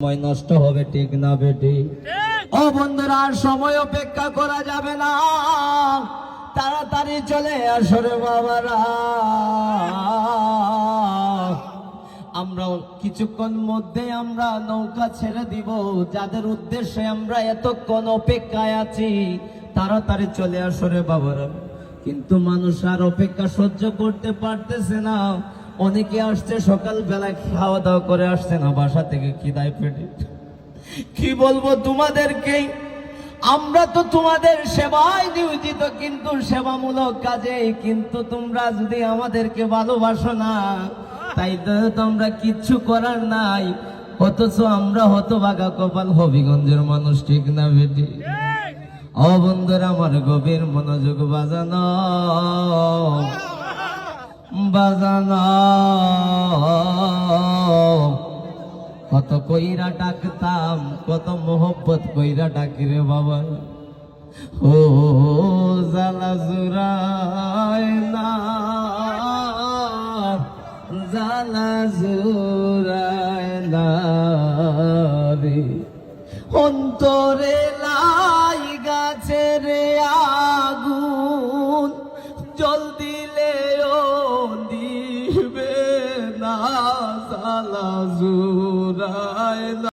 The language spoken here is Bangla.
সময় নষ্ট হবে ঠিক না বেটি? ও বন্ধুরা আর সময় অপেক্ষা করা যাবে না। তাড়াতাড়ি চলে আসরে বাবারা। আমরা কিছুক্ষণ মধ্যে আমরা নৌকা ছেড়ে দিব। যাদের উদ্দেশ্যে আমরা এতক্ষণ অপেক্ষায় আছি তাড়াতাড়ি চলে আসরে বাবারা। কিন্তু মানুষ আর অপেক্ষা সহ্য করতে পারতেছে না। অনেকে আসছে সকালবেলা খাওয়া দাওয়া করে আসছে না বাসা থেকে খিদায় পেটে? কি বলব তোমাদেরকে আমরা তো তোমাদের সেবায় নিয়োজিত কিন্তু সেবামূলক কাজে কিন্তু তোমরা যদি আমাদেরকে ভালোবাসো না তাই তো তোমরা কিচ্ছু করার নাই। অথচ আমরা হতভাগা কপাল হবিগঞ্জের মানুষ ঠিক না বেটি? ও বন্ধুরা আমার গভীর মনোযোগ বাজানো। বাজানো। কত কইরা ডাকতাম, কত মোহব্বত কইরা ডাকি রে বাবা। ও জালা জুরায় না জালা না রে। অন্তরে লাই গাছে রে আগুন জল দিলেও দিবে না সালা জুরায় না